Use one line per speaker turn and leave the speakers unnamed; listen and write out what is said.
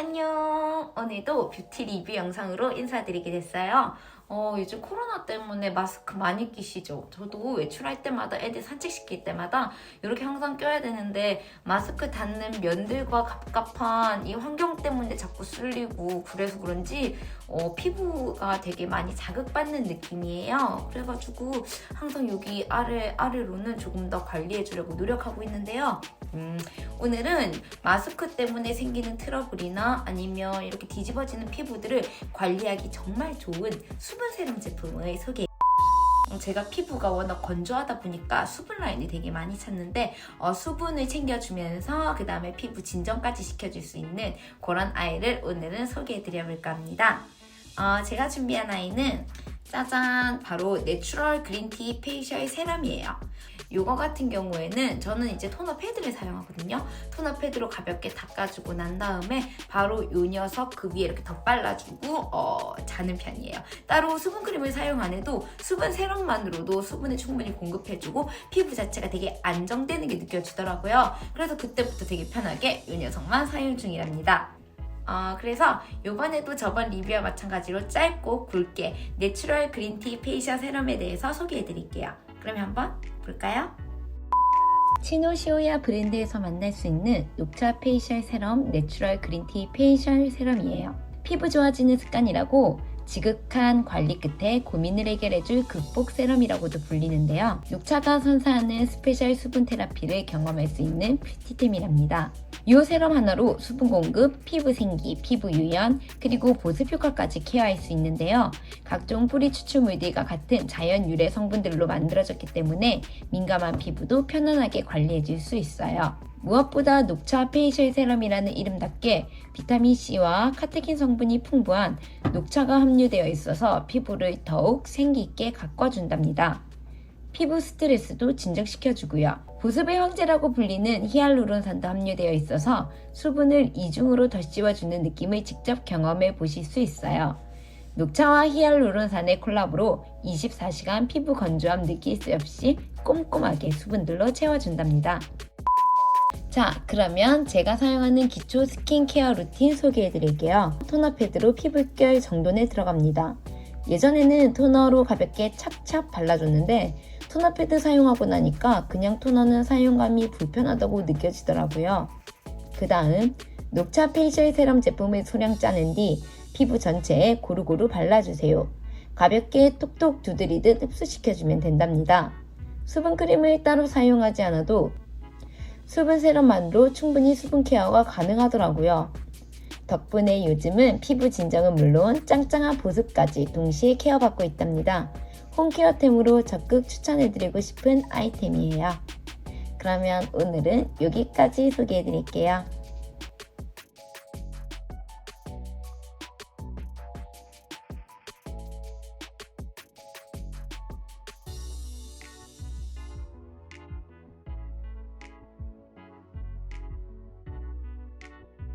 안녕! 오늘도 뷰티 리뷰 영상으로 인사드리게 됐어요. 어, 요즘 코로나 때문에 마스크 많이 끼시죠? 저도 외출할 때마다 애들 산책시킬 때마다 이렇게 항상 껴야 되는데 마스크 닿는 면들과 갑갑한 이 환경 때문에 자꾸 쓸리고 그래서 그런지 어, 피부가 되게 많이 자극받는 느낌이에요. 그래가지고 항상 여기 아래, 아래로는 조금 더 관리해 주려고 노력하고 있는데요. 음, 오늘은 마스크 때문에 생기는 트러블이나 아니면 이렇게 뒤집어지는 피부들을 관리하기 정말 좋은 수분 세럼 제품을 소개. 어, 제가 피부가 워낙 건조하다 보니까 수분 라인이 되게 많이 찾는데 어, 수분을 챙겨주면서 그 다음에 피부 진정까지 시켜줄 수 있는 그런 아이를 오늘은 소개해드려 볼까 합니다. 어, 제가 준비한 아이는 짜잔 바로 내추럴 그린티 페이셜 세럼이에요. 요거 같은 경우에는 저는 이제 토너 패드를 사용하거든요. 토너 패드로 가볍게 닦아주고 난 다음에 바로 요 녀석 그 위에 이렇게 덧발라주고 어, 자는 편이에요. 따로 수분 크림을 사용 안 해도 수분 세럼만으로도 수분을 충분히 공급해주고 피부 자체가 되게 안정되는 게 느껴지더라고요. 그래서 그때부터 되게 편하게 요 녀석만 사용 중이랍니다. 어, 그래서 이번에도 저번 리뷰와 마찬가지로 짧고 굵게 내추럴 그린티 페이셜 세럼에 대해서 소개해 드릴게요. 그러면 한번 볼까요? 치노시오야 브랜드에서 만날 수 있는 녹차 페이셜 세럼 내추럴 그린티 페이셜 세럼이에요. 피부 좋아지는 습관이라고 지극한 관리 끝에 고민을 해결해줄 극복 세럼이라고도 불리는데요. 녹차가 선사하는 스페셜 수분 테라피를 경험할 수 있는 뷰티템이랍니다. 이 세럼 하나로 수분 공급, 피부 생기, 피부 유연, 그리고 보습 효과까지 케어할 수 있는데요. 각종 뿌리 추출물들과 같은 자연 유래 성분들로 만들어졌기 때문에 민감한 피부도 편안하게 관리해줄 수 있어요. 무엇보다 녹차 페이셜 세럼이라는 이름답게 비타민C와 카테킨 성분이 풍부한 녹차가 함유되어 있어서 피부를 더욱 생기있게 가꿔준답니다. 피부 스트레스도 진정시켜주고요. 보습의 황제라고 불리는 히알루론산도 함유되어 있어서 수분을 이중으로 더 씌워주는 느낌을 직접 경험해 보실 수 있어요. 녹차와 히알루론산의 콜라보로 24시간 피부 건조함 느낄 수 없이 꼼꼼하게 수분들로 채워준답니다. 자, 그러면 제가 사용하는 기초 스킨케어 루틴 소개해 드릴게요. 토너 패드로 피부결 정돈에 들어갑니다. 예전에는 토너로 가볍게 찹찹 발라줬는데 토너 패드 사용하고 나니까 그냥 토너는 사용감이 불편하다고 느껴지더라고요. 그 다음 녹차 페이셜 세럼 제품을 소량 짜낸 뒤 피부 전체에 고루고루 발라주세요. 가볍게 톡톡 두드리듯 흡수시켜주면 된답니다. 수분 크림을 따로 사용하지 않아도 수분 세럼만으로 충분히 수분 케어가 가능하더라고요. 덕분에 요즘은 피부 진정은 물론 짱짱한 보습까지 동시에 케어받고 있답니다. 홈케어템으로 적극 추천해드리고 싶은 아이템이에요. 그러면 오늘은 여기까지 소개해드릴게요.